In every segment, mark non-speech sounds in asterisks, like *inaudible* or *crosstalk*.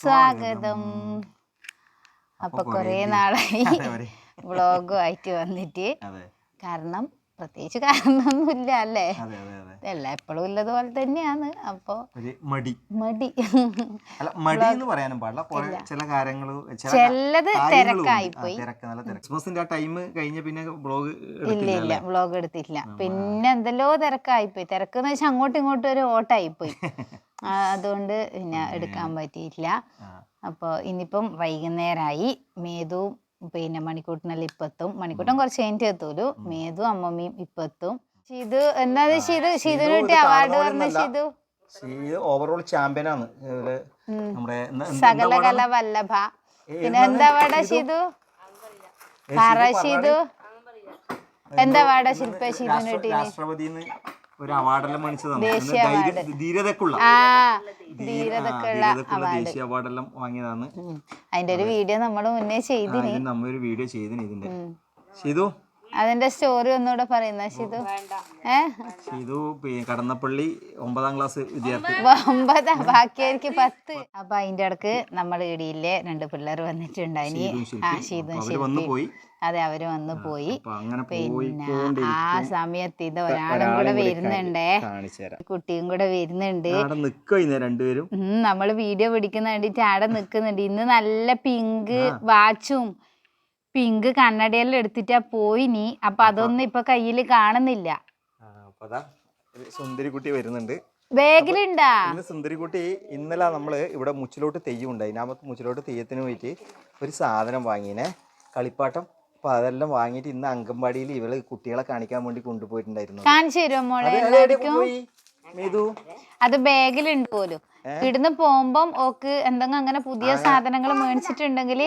സ്വാഗതം. അപ്പൊ കൊറേ നാളായി. *laughs* വ്ളോഗും ആയിട്ട് വന്നിട്ട്. കാരണം പ്രത്യേകിച്ച് കാരണമൊന്നുമില്ല അല്ലേ? എല്ലാം എപ്പോഴും ഉള്ളതുപോലെ തന്നെയാണ്. അപ്പൊ മടി. മടി. അല്ല മടി എന്ന് പറയാനും പാടില്ല. ചില കാര്യങ്ങൾ ചിലത് തിരക്കായി പോയി. ക്രിസ്മസിന്റെ ആ ടൈം കഴിഞ്ഞ പിന്നെ ബ്ലോഗ് ഇല്ല ഇല്ല. ബ്ലോഗ് എടുത്തില്ല. പിന്നെ എന്തെല്ലോ തിരക്കായി പോയി. തിരക്ക് എന്ന് വെച്ചാൽ അങ്ങോട്ടും ഇങ്ങോട്ടും ഒരു ഓട്ടായിപ്പോയി *laughs* ആ, അതുകൊണ്ട് പിന്നെ എടുക്കാൻ പറ്റിയില്ല. അപ്പോൾ ഇനിയിപ്പം വൈകുന്നേരമായി മേതുവും പിന്നെ മണിക്കൂട്ടിനെല്ലാം ഇപ്പം എത്തും മണിക്കൂട്ടൻ കുറച്ച് കഴിഞ്ഞിട്ട് എത്തൂലു മേതു അമ്മമ്മയും ഇപ്പം എത്തും ഷിതു എന്നാത് ഷിതു ഷിതുവിന് ഇത് കിട്ടിയ അവാർഡ് പറഞ്ഞ. ഷിതു ഓവറോൾ ചാമ്പ്യനാണ് ഇതിൽ ഉം. നമ്മുടെ എന്താ- എന്താ സകല award വല്ലഭ. ഏ, പിന്നെ എന്താ വാട ഷിതു പറ ഷിതു ഷിതു എന്താ വാട ശില്പ ഷിതുവിന് രാഷ്ട്ര- കിട്ടീന് രാഷ്ട്രപതിന്ന് ഒരു അവാർഡെല്ലാം മേടിച്ചതാണ്. ധൈര്യ- ധീരതക്കുള്ള ആ ധീരതക്കുള്ള ധീരതക്കുള്ള ദേശീയ അവാർഡെല്ലാം വാങ്ങിയതാണ്. അതിന്റെ ഒരു വീഡിയോ നമ്മൾ മുന്നേ ചെയ്തിന്. ഇതിന് നമ്മ ഒരു വീഡിയോ ചെയ്തിന് ഇതിന്റെ. ഉം. ഷിതു അതിന്റെ സ്റ്റോറി ഒന്നുകൂടെ പറയുന്ന ഷിതു ഷിതു കടന്നപ്പള്ളി ഒമ്പതാം ക്ലാസ് വിദ്യാർത്ഥി. ഒമ്പതാ ബാക്കിയായിരിക്കും പത്ത്. അപ്പൊ അതിന്റെ ഇടയ്ക്ക് നമ്മുടെ ഇടിയിലെ രണ്ട് പിള്ളേർ വന്നിട്ടുണ്ടായിനി ഷീതും ആ അവർ വന്നു ശില്പി പോയി. അതെ അവർ വന്നു പോയി. പിന്നെ ആ സമയത്ത് ഇത് ഒരാളും കൂടെ വരുന്നുണ്ടേ. കുട്ടിയും കൂടെ വരുന്നുണ്ട്. രണ്ടുപേരും? നമ്മൾ വീഡിയോ പിടിക്കുന്ന വേണ്ടിട്ട് ആടെ നിക്കുന്നുണ്ട്. ഇന്ന് നല്ല പിങ്ക് വാച്ചും പിങ്ക് കണ്ണടയെല്ലാം എടുത്തിട്ടാ പോയി നീ. അപ്പൊ അതൊന്നും ഇപ്പൊ കയ്യിൽ കാണുന്നില്ല. ആ, അപ്പൊ അതാ ഒരു സുന്ദരിക്കുട്ടി വരുന്നുണ്ട്. ബാഗിലുണ്ടാ? ഇന്ന് സുന്ദരിക്കുട്ടി ഇന്നലെ നമ്മൾ ഇവിടെ മുച്ചിലോട്ട് തെയ്യം ഉണ്ടായി ആ മുച്ചിലോട്ട് തെയ്യത്തിന് പോയിട്ട് ഒരു സാധനം വാങ്ങിനെ. കളിപ്പാട്ടം. അപ്പൊ അതെല്ലാം വാങ്ങിയിട്ട് ഇന്ന് അംഗൻവാടിയിൽ ഇവൾ കുട്ടികളെ കാണിക്കാൻ വേണ്ടി കൊണ്ടുപോയിട്ടുണ്ടായിരുന്നു. കാണിച്ചു തരുമോ മോളെ? അത് എവിടെ മേതു. അത് ബാഗിലുണ്ട് പോലും. ഇവിടുന്ന് പോകുമ്പം ഓക്ക് എന്തെങ്കിലും അങ്ങനെ പുതിയ സാധനങ്ങൾ മേടിച്ചിട്ടുണ്ടെങ്കിൽ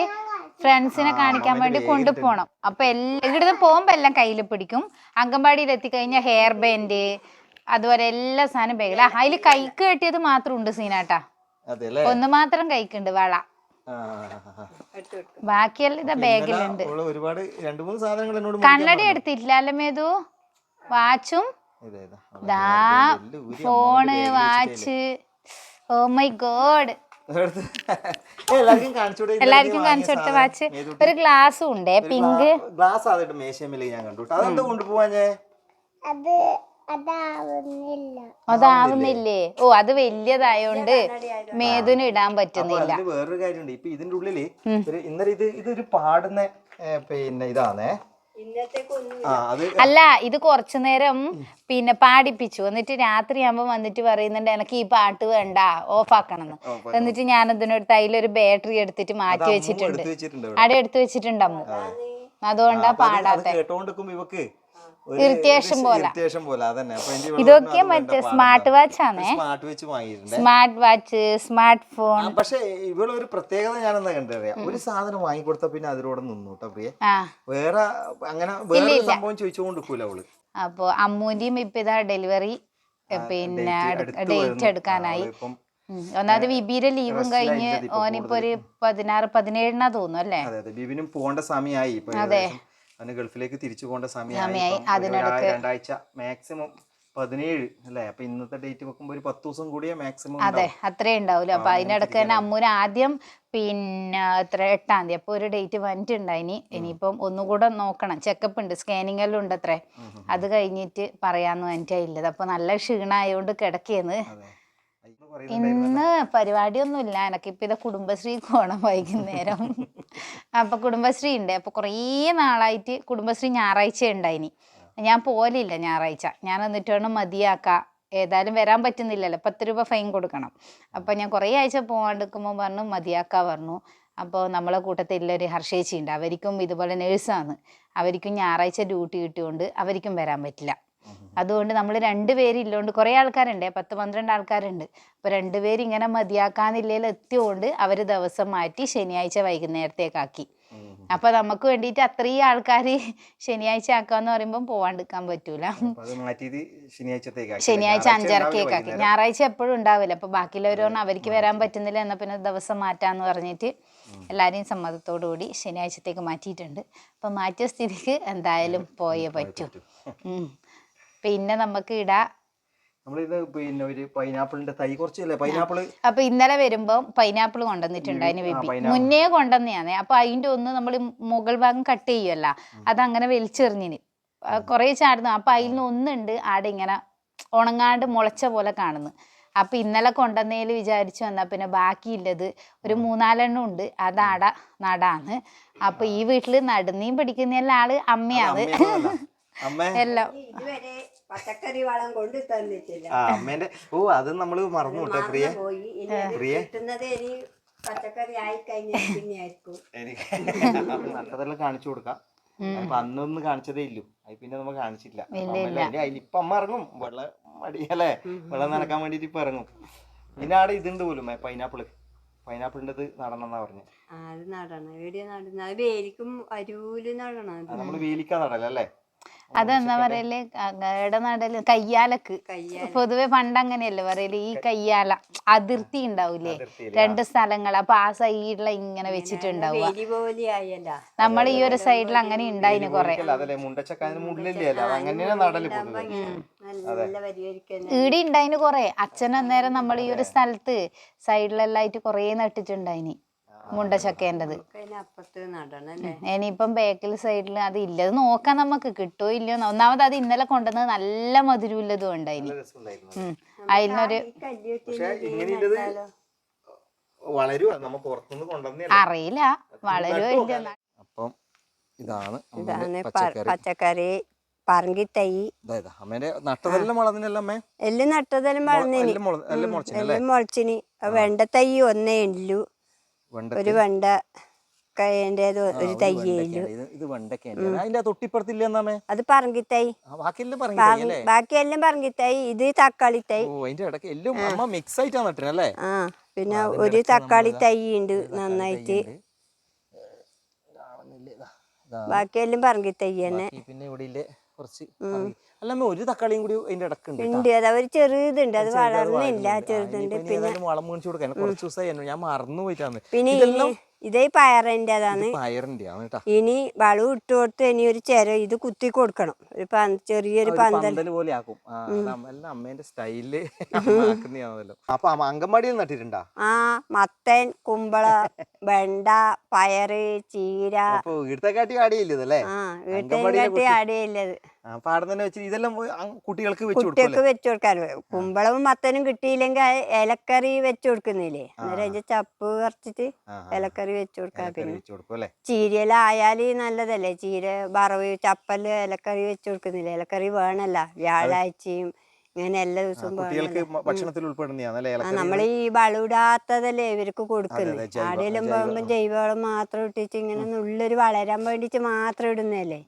ഫ്രണ്ട്സിനെ കാണിക്കാൻ വേണ്ടി കൊണ്ടുപോകണം. അപ്പൊ എല്ലാം ഇവിടുന്ന് പോകുമ്പോ എല്ലാം കയ്യിൽ പിടിക്കും. അംഗൻവാടിയിൽ എത്തിക്കഴിഞ്ഞാൽ ഹെയർ ബാൻഡ് അതുപോലെ എല്ലാ സാധനം ബാഗിൽ അതിൽ കൈക്ക് കെട്ടിയത് മാത്രം ഉണ്ട് സീനാട്ടാ. അതെ അല്ലേ ഒന്ന് മാത്രം കൈക്കുണ്ട് വള. ബാക്കിയെല്ലാം ഇതാ ബാഗിലുണ്ട് അവൾ ഒരുപാട് രണ്ടു മൂന്ന് സാധനങ്ങൾ എന്നോട് മേടിക്കാൻ കണ്ണടി എടുത്തിട്ടില്ല അല്ലേ മേതു? വാച്ചും? ദാ phone watch oh my god എല്ലാവർക്കും കാണിച്ചു കൊടുക്ക്. എല്ലാവർക്കും കാണിച്ചു കൊടുത്ത വാച്ച്. ഒരു ഗ്ലാസ്സും ഉണ്ട് പിങ്ക്. ഗ്ലാ- ഗ്ലാസ് ആദ്യമായിട്ട് മേശമേലെ ഞാൻ കണ്ടു. അതെന്താ കൊണ്ടുപോവാഞ്ഞേ അത് അതാവുന്നില്ല. ഓ അത് വലിയതായോണ്ട് മേതുന് ഇടാൻ പറ്റുന്നില്ല. വേറൊരു കാര്യമുണ്ട്. ഇപ്പൊ ഇതിന്റെ ഉള്ളിൽ ഒരു ഇന്നലെ ഇത് ഇതൊരു പാടുന്ന പിന്നെ ഇതാണേ അല്ല ഇത് കുറച്ചു നേരം പിന്നെ പാടിപ്പിച്ചു. എന്നിട്ട് രാത്രി രാത്രിയാകുമ്പോ വന്നിട്ട് പറയുന്നുണ്ട് എനിക്ക് ഈ പാട്ട് വേണ്ട ഓഫ് ആക്കണം എന്ന് എന്നിട്ട് ഞാൻ അതിനടുത്ത് അതിലൊരു ബാറ്ററി എടുത്തിട്ട് മാറ്റി വെച്ചിട്ടുണ്ട്. എടുത്ത് വെച്ചിട്ടുണ്ട് ഇവിടെ. അവിടെ എടുത്തു വെച്ചിട്ടുണ്ട് അമ്മു. അതുകൊണ്ടാ പാടാത്ത അത് അത് പാടാത്തെ. Irritation പോലെ. ഇറിറ്റേഷൻ പോലെ അതന്നെ. ഇതൊക്കെ മറ്റേ സ്മാർട്ട്. വാച്ച് ആണ്. സ്മാർട്ട് വാച്ച് വാങ്ങിയിട്ടുണ്ട്. സ്മാർട്ട് വാച്ച് സ്മാർട്ട് ഫോൺ പക്ഷെ ഇവിടെ ഒരു പ്രത്യേകത ഞാനെന്താ കണ്ടറിയാം? ഒരു സാധനം വാങ്ങിക്കൊടുത്ത പിന്നെ അതിലൂടെ നിന്നു കേട്ടോ പ്രിയ. വേറെ അങ്ങനെ വേറെ സംഭവം ചോദിച്ചുകൊണ്ടിരിക്കൂല അവൾ. അപ്പൊ അമ്മൂന്റെയും ഇപ്പൊ ഇതാ ഡെലിവറി പിന്നെ ഡേറ്റ് എടുക്കാനായി. ഒന്നാമത് ബിബിയുടെ ലീവും കഴിഞ്ഞ് ഓനിപ്പോ ഒരു പതിനാറ് പതിനേഴിനാ തോന്നുന്നു അല്ലേ? അതെ അതെ. ബിബിനും പോകേണ്ട സമയമായി. ഏകദേശം അവന് ഗൾഫിലേക്ക് തിരിച്ചു പോകേണ്ട സമയമായി. ഒരാ- രണ്ടാഴ്ച മാക്സിമം പതിനേഴ് അല്ലേ? അപ്പൊ ഇന്നത്തെ ഡേറ്റ് വെക്കുമ്പോ ഒരു പത്ത് ദിവസം കൂടിയേ മാക്സിമം അതെ അത്രേ ഉണ്ടാവൂല അപ്പൊ അതിനിടക്ക് തന്നെ അമ്മൂന് ആദ്യം പിന്നെ എത്ര എട്ടാം തീയതി. അപ്പൊ ഒരു ഡേറ്റ് വന്നിട്ടുണ്ടായിനി. ഇനിയിപ്പം ഒന്നുകൂടെ നോക്കണം. ചെക്കപ്പ് ഉണ്ട് സ്കാനിങ് എല്ലാം ഉണ്ട് അത്രേ. അത് കഴിഞ്ഞിട്ട് പറയാന്ന് പറഞ്ഞിട്ടില്ലത് അപ്പൊ നല്ല ക്ഷീണായോണ്ട് കിടക്കിയെന്ന് ഇന്ന് പരിപാടിയൊന്നുമില്ല. എനക്കിപ്പോ ഇത് കുടുംബശ്രീ പോണം വൈകുന്നേരം. *laughs* അപ്പൊ കുടുംബശ്രീ ഉണ്ട് അപ്പൊ കുറേ നാളായിട്ട് കുടുംബശ്രീ ഞായറാഴ്ച ഉണ്ടായിനി ഞാൻ പോലില്ല ഞായറാഴ്ച. ഞാൻ എന്നിട്ട് വേണം മതിയാക്ക. ഏതായാലും വരാൻ പറ്റുന്നില്ലല്ലോ. പത്ത് രൂപ ഫൈൻ കൊടുക്കണം. അപ്പൊ ഞാൻ കുറേ ആഴ്ച പോകാണ്ടിരിക്കുമ്പോൾ പറഞ്ഞു മതിയാക്ക പറഞ്ഞു. അപ്പോൾ നമ്മളെ കൂട്ടത്തിലൊരു ഹർഷേച്ചി ഉണ്ട് അവർക്കും ഇതുപോലെ നേഴ്സാണ്. അവർക്കും ഞായറാഴ്ച ഡ്യൂട്ടി കിട്ടിയോണ്ട് അവർക്കും വരാൻ പറ്റില്ല. അതുകൊണ്ട് നമ്മൾ രണ്ടുപേരും ഇല്ലോണ്ട് കുറേ ആൾക്കാരുണ്ട്. പത്ത് പന്ത്രണ്ട് ആൾക്കാരുണ്ട്. അപ്പോൾ രണ്ടുപേരും ഇങ്ങനെ മതിയാക്കാന്നില്ലേൽ എത്തിയോണ്ട് അവർ ദിവസം മാറ്റി ശനിയാഴ്ച വൈകുന്നേരത്തേക്കാക്കി. അപ്പൊ നമുക്ക് വേണ്ടിയിട്ട് അത്രയും ആൾക്കാർ ശനിയാഴ്ച ആക്കാന്ന് പറയുമ്പോൾ പോവാണ്ടിരിക്കാൻ പറ്റൂല. ശനിയാഴ്ച അഞ്ചരക്കേക്കാക്കി. ഞായറാഴ്ച എപ്പോഴും ഉണ്ടാവില്ല. അപ്പൊ ബാക്കിയുള്ളവരോട് അവർക്ക് വരാൻ പറ്റുന്നില്ല എന്നാ പിന്നെ ദിവസം മാറ്റാന്ന് പറഞ്ഞിട്ട് എല്ലാവരെയും സമ്മതത്തോടു കൂടി ശനിയാഴ്ചത്തേക്ക് മാറ്റിയിട്ടുണ്ട്. അപ്പൊ മാറ്റിയ സ്ഥിതിക്ക് എന്തായാലും പോയേ പറ്റൂ. ഉം. പിന്നെ നമുക്ക് ഇടാ. നമ്മളിത് പിന്നെ ഒരു പൈനാപ്പിളിന്റെ തൈ കുറച്ചല്ലേ? പൈനാപ്പിൾ അപ്പൊ ഇന്നലെ വരുമ്പോ പൈനാപ്പിൾ കൊണ്ടുവന്നിട്ടുണ്ടായിന് അതിന് ബേബി മുന്നേ കൊണ്ടുവന്നെയാണ് അപ്പൊ അതിന്റെ ഒന്ന് നമ്മൾ മുകൾ ഭാഗം കട്ട് ചെയ്യുമല്ല അതങ്ങനെ വലിച്ചെറിഞ്ഞിന്. കുറെ ചാടുന്നു. അപ്പൊ അതിൽ നിന്ന് ഒന്നുണ്ട് ആടെ ഇങ്ങനെ ഉണങ്ങാണ്ട് മുളച്ച പോലെ കാണുന്നു. അപ്പൊ ഇന്നലെ കൊണ്ടുവന്നതിൽ വിചാരിച്ചു വന്നാ പിന്നെ ബാക്കിയില്ലത്. ഒരു മൂന്നാലെണ്ണം ഉണ്ട്. അത് ആട നടാന്ന്. അപ്പൊ ഈ വീട്ടിൽ നടുന്നേം പിടിക്കുന്ന ആൾ അമ്മയാണ്. അമ്മ. എല്ലാം. ഇതുവരെ പച്ചക്കറി വളം കൊണ്ട് തന്നിട്ടില്ല. ആ അമ്മേന്റെ ഓ അത് നമ്മൾ മറന്നു കേട്ടോ പ്രിയ? പോയി ഇനി അത് പ്രിയ? കിട്ടുന്നത് ഇനി പച്ചക്കറി ആയി കഴിഞ്ഞാൽ പിന്നെ ആയിരിക്കും. എനിക്ക് നട്ടതെല്ലാം കാണിച്ചു കൊടുക്കാം. അപ്പൊ അന്നൊന്നും കാണിച്ചതേ ഇല്ലു. അത് പിന്നെ നമ്മൾ കാണിച്ചില്ല. അതിലിപ്പ അമ്മ ഇറങ്ങും. വെള്ളം മടിയല്ലേ വെള്ളം നനക്കാൻ വേണ്ടിട്ട് ഇപ്പൊ ഇറങ്ങും. പിന്നെ ആടെ ഇതുണ്ട് പോലും. പൈനാപ്പിൾ. പൈനാപ്പിളിന്റെ ഇത് നടണമെന്നാ ആ, അത് നടണം. എവിടെയാ നടണം അത് വേലിക്കും അരൂൽ നടണം നമ്മൾ വേലിക്കാ നടലല്ലേ അതെന്താ പറയൽ? ഇട നടൽ കയ്യാലക്ക്. കയ്യാല. പൊതുവെ പണ്ട് അങ്ങനെയല്ലേ പറയൽ? ഈ കയ്യാല അതിർത്തി ഉണ്ടാവൂലേ? രണ്ട് സ്ഥലങ്ങൾ അപ്പൊ ആ സൈഡില ഇങ്ങനെ വെച്ചിട്ടുണ്ടാവുക. നമ്മൾ ഈ ഒരു സൈഡിൽ അങ്ങനെ ഉണ്ടായിന് കൊറേ. ഈടി ഉണ്ടായിന് കൊറേ. അച്ഛൻ അന്നേരം നമ്മൾ ഈ ഒരു സ്ഥലത്ത് സൈഡിലെല്ലാം ആയിട്ട് കൊറേ നട്ടിട്ടുണ്ടായിന്. മുണ്ടച്ചക്കേന്റെത്. ഇനിയിപ്പം ബേക്കൽ സൈഡിൽ അത് ഇല്ലത് നോക്കാം നമുക്ക്. കിട്ടോ ഇല്ലയോ എന്ന്. ഒന്നാമത് അത് ഇന്നലെ കൊണ്ടുവന്നത് നല്ല മധുരമില്ലതും ഉണ്ട് ഉം. അതിനൊരു അറിയില്ല. വളരുമില്ല അപ്പം ഇതാണ് പച്ചക്കറി. പറങ്കി അമ്മേന്റെ നട്ടതെല്ലാം അമ്മേ? എല്ലാം നട്ടതെല്ലാം വളർന്നിനി. എല്ലാം മുള- എല്ലാം മുളച്ചിനല്ലേ എല്ലാം മുളച്ചിനി. വെണ്ടത്തൈ ഒന്നേ ഉള്ളൂ. വെണ്ട ഒരു വെണ്ട ഒരു ഉള്ളൂ ഇത് അതിന്റെ തൊട്ടിപ്പുറത്തില്ല എന്നാമേ അത് പറങ്കിത്തൈ. ബാക്കിയെല്ലാം പറങ്കിത്തൈ ഇത് തക്കാളി തൈ അതിന്റെ ഇടയ്ക്ക് എല്ലാം അമ്മ മിക്സ് നട്ടിനല്ലേ ആ പിന്നെ ഒരു തക്കാളി തൈ ഉണ്ട് നന്നായിട്ട്. ബാക്കിയെല്ലാം പറങ്കിത്തൈ തന്നെ. പിന്നെ ഇവിടെ കുറച്ച്. അല്ല ഒരു തക്കാളിയും കൂടി അതിന്റെ ഇടക്കുണ്ട്. ഉണ്ട് അത് ഒരു ചെറുതുണ്ട് അത് വളർന്നില്ല ചെറുതുണ്ട്. പിന്നെ വളം മേടിച്ചു കൊടുക്കാൻ കുറച്ച് ദിവസമായി ഞാൻ മറന്നു പോയിട്ടാണ് പിന്നെ ഇതെല്ലാം ഇതേ പയറിന്റെതാണ്. ഇനി വളു ഇട്ട് കൊടുത്ത് ഇനി ഒരു ചെര ഇത് കുത്തി കൊടുക്കണം. ഒരു ചെറിയൊരു പന്തൽ. പോലെ ആക്കും അമ്മേന്റെ സ്റ്റൈലിൽ അപ്പൊ നട്ടിട്ടുണ്ടാ? ആ മത്തൻ കുമ്പള വെണ്ട പയറ് ചീര. കാട്ടി ആ വീട്ടിൽ കാട്ടി. ആ, പാടം തന്നെ വെച്ച് ഇതെല്ലാം കുട്ടികൾക്ക് വെച്ച് കുട്ടികൾക്ക് വെച്ചു കൊടുക്കാൻ കുമ്പളവും മത്തനും കിട്ടിയില്ലെങ്കിൽ ഇലക്കറി വെച്ചു കൊടുക്കുന്നില്ലേ? അന്നേരം അതിന്റെ ചപ്പ് കുറച്ചിട്ട് ഇലക്കറി വെച്ചു പിന്നെ. കൊടുക്കും അല്ലേ? ചീരയിലായാൽ നല്ലതല്ലേ? ചീര വറവ് ചപ്പൽ ഇലക്കറി വെച്ചു കൊടുക്കുന്നില്ലേ? ഇലക്കറി വേണല്ല വ്യാഴാഴ്ചയും ഇങ്ങനെ എല്ലാ ദിവസവും കുട്ടികൾക്ക് ഭക്ഷണത്തിൽ ഉൾപ്പെടുന്നതാണ് നമ്മൾ ഈ വളമിടാത്തതല്ലേ ഇവർക്ക് കൊടുക്കുന്നത്. ജൈവ- പോകുമ്പോൾ ജൈവവളം മാത്രം ഇട്ടിട്ട് ഇങ്ങനെ ഉള്ളൊരു വളരാൻ വേണ്ടിട്ട് മാത്രം ഇടുന്നതല്ലേ?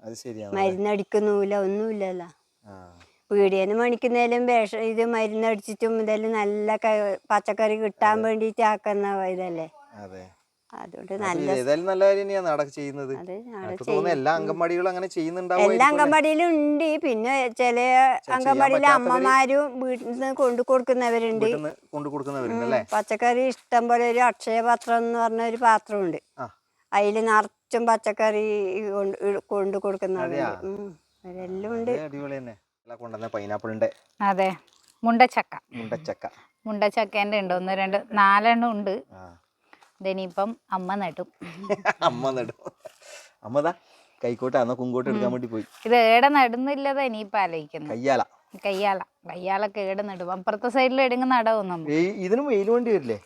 മരുന്നടിക്കുന്നില്ല ഒന്നുമില്ലല്ലോ. പീടിയെന്ന് മേടിക്കുന്നതിലും വിഷം ഇത് മരുന്നടിച്ചിട്ടും ഇതെല്ലാം നല്ല പച്ചക്കറി കിട്ടാൻ വേണ്ടിട്ട് ആക്കുന്ന ഇതല്ലേ? നല്ല ഇത് ഏതായാലും നല്ല കാര്യം തന്നെയാണ് അവിടെ ചെയ്യുന്നത്. അത് അവിടെ എനിക്ക് തോന്നുന്നു എല്ലാ അംഗൻവാടികളും അങ്ങനെ ചെയ്യുന്നുണ്ടാവും എല്ലാ അംഗൻവാടിയിലും ഉണ്ട്. പിന്നെ ചില അംഗൻവാടിയിലെ അമ്മമാരും വീട്ടിൽ നിന്ന് കൊണ്ടു കൊടുക്കുന്നവരുണ്ട്. കൊണ്ടു കൊടുക്കുന്നവരുണ്ട് അല്ലേ? പച്ചക്കറി ഇഷ്ടം പോലെ ഒരു അക്ഷയ പാത്രം എന്ന് പറഞ്ഞ ഒരു പാത്രമുണ്ട്. ഉണ്ട് അതിൽ നിറച്ചും പച്ചക്കറി കൊണ്ട് കൊടുക്കുന്നവരുണ്ട്. അവരെല്ലാം ഉണ്ട്. അടിപൊളി തന്നെ. എല്ലാം കൊണ്ടുവന്ന പൈനാപ്പിളിന്റെ അതെ. മുണ്ടച്ചക്ക. മുണ്ടച്ചക്ക. മുണ്ടച്ചക്കേന്റെ ഉണ്ട്. ഒന്ന് രണ്ട് നാലെണ്ണം ഉണ്ട്. ആ ഇതിനിപ്പം അമ്മ നടും. അമ്മ നടും. അമ്മതാ കൈക്കോട്ട് അന്ന് കുങ്കോട്ട് എടുക്കാൻ വേണ്ടി പോയി. ഇത് ഏടെ നടുന്നില്ലതാ ഇനിയിപ്പം ആലോചിക്കുന്നത്. കയ്യാല. കയ്യാല. കയ്യാലൊക്കെ ഏടെ നടും. അപ്പുറത്തെ സൈഡിൽ എടുങ്ങ നടവും നമ്മൾ? ഇതിനും വെയിൽ വേണ്ടി വരില്ലേ?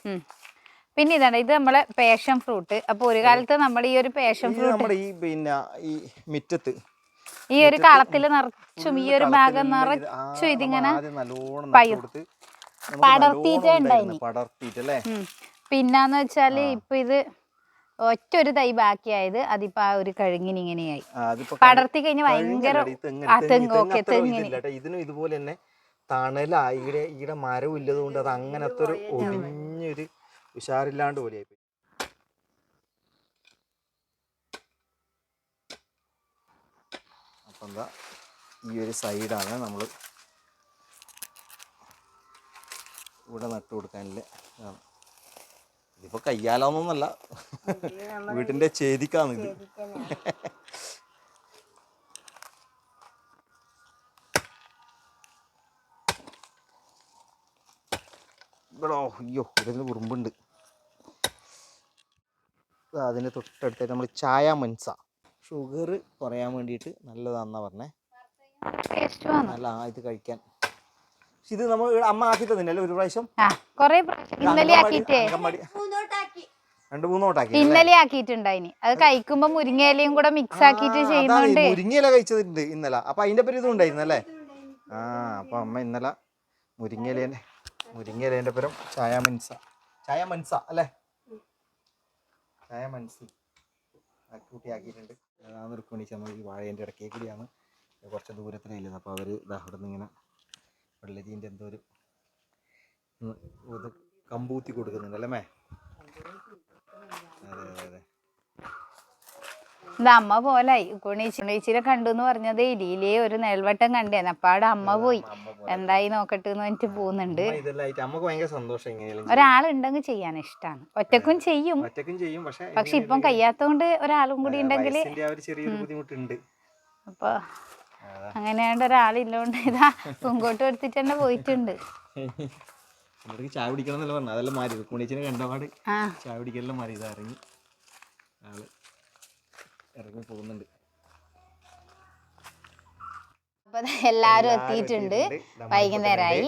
പിന്നെ ഇതാണ് ഇത് നമ്മളെ പേഷൻ ഫ്രൂട്ട് അപ്പൊ ഒരു കാലത്ത് നമ്മുടെ ഈ ഒരു പേഷൻ ഫ്രൂട്ട് നമ്മുടെ ഈ പിന്നെ ഈ മിറ്റത്ത്. ഈ ഒരു കളത്തിൽ നിറച്ചും ഈ ഒരു ഭാഗം നിറച്ചും ഇതിങ്ങനെ നമ്മൾ പിന്നാന്ന് വെച്ചാൽ ഇപ്പൊ ഇത് ഒറ്റ ഒരു തൈ ബാക്കിയായത് അതിപ്പോ ആ ഒരു കഴുങ്ങിന് ഇങ്ങനെയായി. പടർത്തി കഴിഞ്ഞ ഭയങ്കര തെങ്ങിന്. ഇതിനും ഇതുപോലെ തന്നെ തണലാ ഈടെ ഈടെ മരവും ഇല്ലത് കൊണ്ട് അത് അങ്ങനത്തെ ഒരു ഒടിഞ്ഞൊരു ഉഷാറില്ലാണ്ട് പോലെ. അപ്പൊ എന്താ ഈ ഒരു സൈഡാണ് നമ്മൾ ഇവിടെ നട്ടു കൊടുക്കാനില്ല ഇതാണ്. ഇതിപ്പോ കയ്യാലാന്നൊന്നല്ല. വീട്ടിന്റെ ചേതിക്കാന്ന് ഇത്. ഇവിടോ അയ്യോ ഇതിന് ഉറുമ്പുണ്ട് അതിന്റെ തൊട്ടടുത്തായിട്ട് നമ്മൾ ചായ മൻസ. ഷുഗർ കുറയാൻ വേണ്ടിയിട്ട് നല്ലതാണെന്നാണ് പറഞ്ഞേ. നല്ല ആ ഇത് കഴിക്കാൻ. ഇത് നമ്മൾ അമ്മ ആക്കി തന്നില്ലല്ലോ ഒരു പ്രാവശ്യം? ആ കൊറേ ഇന്നലെ ആക്കിയിട്ടേ. അങ്കൻവാടി രണ്ട് മൂന്ന് നോട്ടാക്കി ഇന്നലെ ആക്കിയിട്ടുണ്ടായിനി അത് കഴിക്കുമ്പോ മുരിങ്ങയിലയും കൂടെ മിക്സ് ആക്കിയിട്ട് ചെയ്യുന്നുണ്ട്. മുരിങ്ങയില കഴിച്ചതുണ്ട് ഇന്നലെ. അപ്പൊ അതിന്റെ പേര് ഇതും ഉണ്ടായിരുന്നല്ലേ ആ അപ്പൊ അമ്മ ഇന്നലെ മുരിങ്ങയിലേന്റെ മുരിങ്ങയിലേന്റെ പേരും ചായ മൻസ ചായ മൻസ അല്ലേ? ചായ മൻസി കൂട്ടി ആക്കിയിട്ടുണ്ട് അതാണ് റുക്കുണിച്ച് നമ്മൾ ഈ വാഴേന്റെ ഇടക്കേ കൂടിയാണ് കുറച്ച് ദൂരത്തിലില്ലത് അപ്പോൾ അവർ അവിടെ നിന്ന് ഇങ്ങനെ വെള്ളരീന്റെ എന്തോ ഒരു കമ്പൂത്തി കൊടുക്കുന്നുണ്ട് അല്ലേ അതെ അതെ അതെ. ഇത് അമ്മ പോലായി കുണീച്ചി കുണീച്ചിനെ കണ്ടു എന്ന് പറഞ്ഞത് ഇടിയിലേ ഒരു നെൽവട്ടം കണ്ടേന്ന്. അപ്പാടെ അമ്മ പോയി. എന്തായി നോക്കട്ടെ എന്ന് പറഞ്ഞിട്ട് പോകുന്നുണ്ട്. ഒരാളുണ്ടെങ്കിൽ ചെയ്യാൻ ഇഷ്ടമാണ് ഒറ്റക്കും ചെയ്യും. ഒറ്റക്കും ചെയ്യും. പക്ഷെ ഇപ്പം കഴിയാത്തോണ്ട് ഒരാളും കൂടി ഉണ്ടെങ്കിൽ അപ്പൊ അങ്ങനെയാണ്ട് ഒരാളില്ലോണ്ട് ഇതാ പൂങ്കോട്ട് എടുത്തിട്ട് തന്നെ പോയിട്ടുണ്ട്. ചായ കുടിക്കണം എന്നല്ല പറഞ്ഞു അതെല്ലാം മാറി. കുണിച്ചിനെ കണ്ടപാട് ചായ കുടിക്കലെല്ലാം മാറി. ഇതാ ഇറങ്ങി. ആൾ ഇറങ്ങി പോകുന്നുണ്ട്. അപ്പൊ എല്ലാരും എത്തിയിട്ടുണ്ട്. വൈകുന്നേരമായി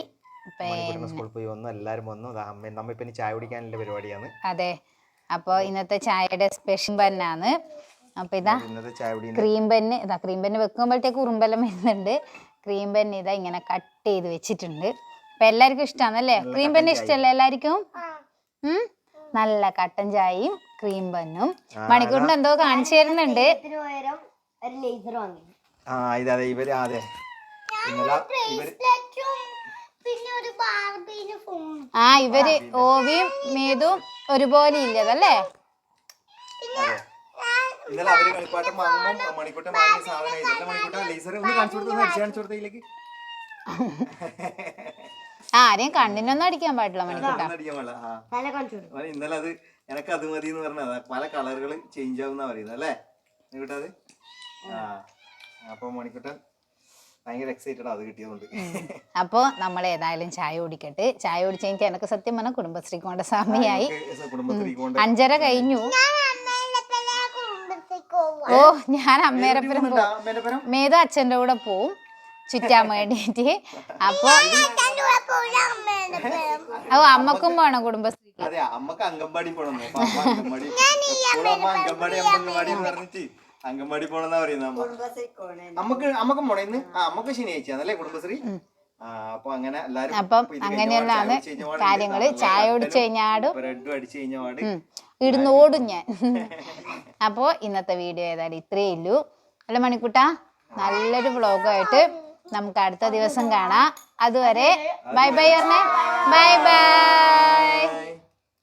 സ്കൂളിൽ പോയി വന്നു. എല്ലാരും വന്നു. അമ്മ നമ്മ ഇപ്പൊ ചായ കുടിക്കാനുള്ള പരിപാടിയാണ്. അതെ. അപ്പോൾ ഇന്നത്തെ ചായയുടെ സ്പെഷ്യൽ ബന്നാണ് അപ്പൊ ഇതാ ചായ കുടി ക്രീം പെന്ന് ഇതാ ക്രീം പെന്ന് വെക്കുമ്പോഴത്തേക്ക് ഉറുമ്പെല്ലാം വരുന്നുണ്ട്. ക്രീം പെന്ന് ഇതാ ഇങ്ങനെ കട്ട് ചെയ്ത് വെച്ചിട്ടുണ്ട്. അപ്പൊ എല്ലാവർക്കും ഇഷ്ടമാണല്ലേ ക്രീം പെന്ന് ഇഷ്ടല്ലേ എല്ലാവർക്കും? ഉം? നല്ല കട്ടൻ ചായയും ക്രീം ബന്നും മണിക്കൂറിന് എന്തോ കാണിച്ചു തരുന്നുണ്ട്. ആ ഇവർ അതെ. ഇന്നലെ ഇവർ പിന്നെ ഒരു ബാർബീന് ഫോൺ ആ ഇവർ ഓവിയും മേതും ഒരുപോലെ ഇല്ലതല്ലേ ഇന്നലെ അവർ കളിപ്പാട്ടം വാങ്ങുമ്പോൾ മണിക്കൂട്ടം വാങ്ങിയ സാധനം ഇതല്ല മണിക്കൂട്ടം ലേസർ ഒന്ന് കാണിച്ചു കൊടുത്തു അടിച്ചു കാണിച്ചു കൊടുത്തതിലേക്ക് ആരെയും കണ്ണിനൊന്നും അടിക്കാൻ പാടില്ല മണിക്കൂട്ട. ഇന്നലെ അത് എനക്ക് അത് മതി എന്ന് പറഞ്ഞത്. പല കളറുകൾ ചേഞ്ച് ആവുന്ന പറയുന്നത് അല്ലേ? മണിക്കുട്ട അത്? ആ. അപ്പൊ മണിക്കൂട്ടൻ ഭയങ്കര എക്സൈറ്റഡ് അത് കിട്ടിയതുകൊണ്ട്. അപ്പോൾ നമ്മൾ ഏതായാലും ചായ കുടിക്കട്ടെ. ചായ കുടിച്ച് കഴിഞ്ഞിട്ട് എനിക്ക് സത്യം പറഞ്ഞാൽ കുടുംബശ്രീ കൊണ്ട സ്വാമിയായി. കുടുംബശ്രീ കൊണ്ട്. അഞ്ചര കഴിഞ്ഞു. ഓ ഞാൻ അമ്മേരപ്പുരം പോകും മേതു അച്ഛന്റെ കൂടെ പോവും ചുറ്റാൻ വേണ്ടിയിട്ട്. അപ്പൊ ഓ അമ്മക്കും വേണം കുടുംബശ്രീക്ക്. അതെ അമ്മയ്ക്ക് അംഗൻവാടി പോണെന്ന്. അപ്പൊ അമ്മ അംഗൻവാടി എപ്പോഴും അമ്മ അംഗൻവാടി അംഗൻവാടി എന്ന് പറഞ്ഞിട്ട് അംഗൻവാടി പോണെന്നാ പറയുന്നത് അമ്മ. അമ്മയ്ക്ക് അമ്മക്കും പോണേന്ന്? ആ അമ്മയ്ക്ക് ശനിയാഴ്ച കുടുംബശ്രീ? അപ്പൊ അങ്ങനെ എല്ലാരും അപ്പം അങ്ങനെയെല്ലാമാണ് കാര്യങ്ങൾ ചായ കുടിച്ച് കഴിഞ്ഞാടും ബ്രെഡും അടിച്ചു കഴിഞ്ഞ ഇടുന്നോടും ഞാൻ. *laughs* അപ്പോൾ ഇന്നത്തെ വീഡിയോ ഏതായാലും ഇത്രേ ഉള്ളൂ. അല്ല മണിക്കുട്ട നല്ലൊരു വ്ളോഗായിട്ട് നമുക്ക് അടുത്ത ദിവസം കാണാം. അതുവരെ ബൈ ബൈ പറഞ്ഞേ. ബൈ. ബൈ.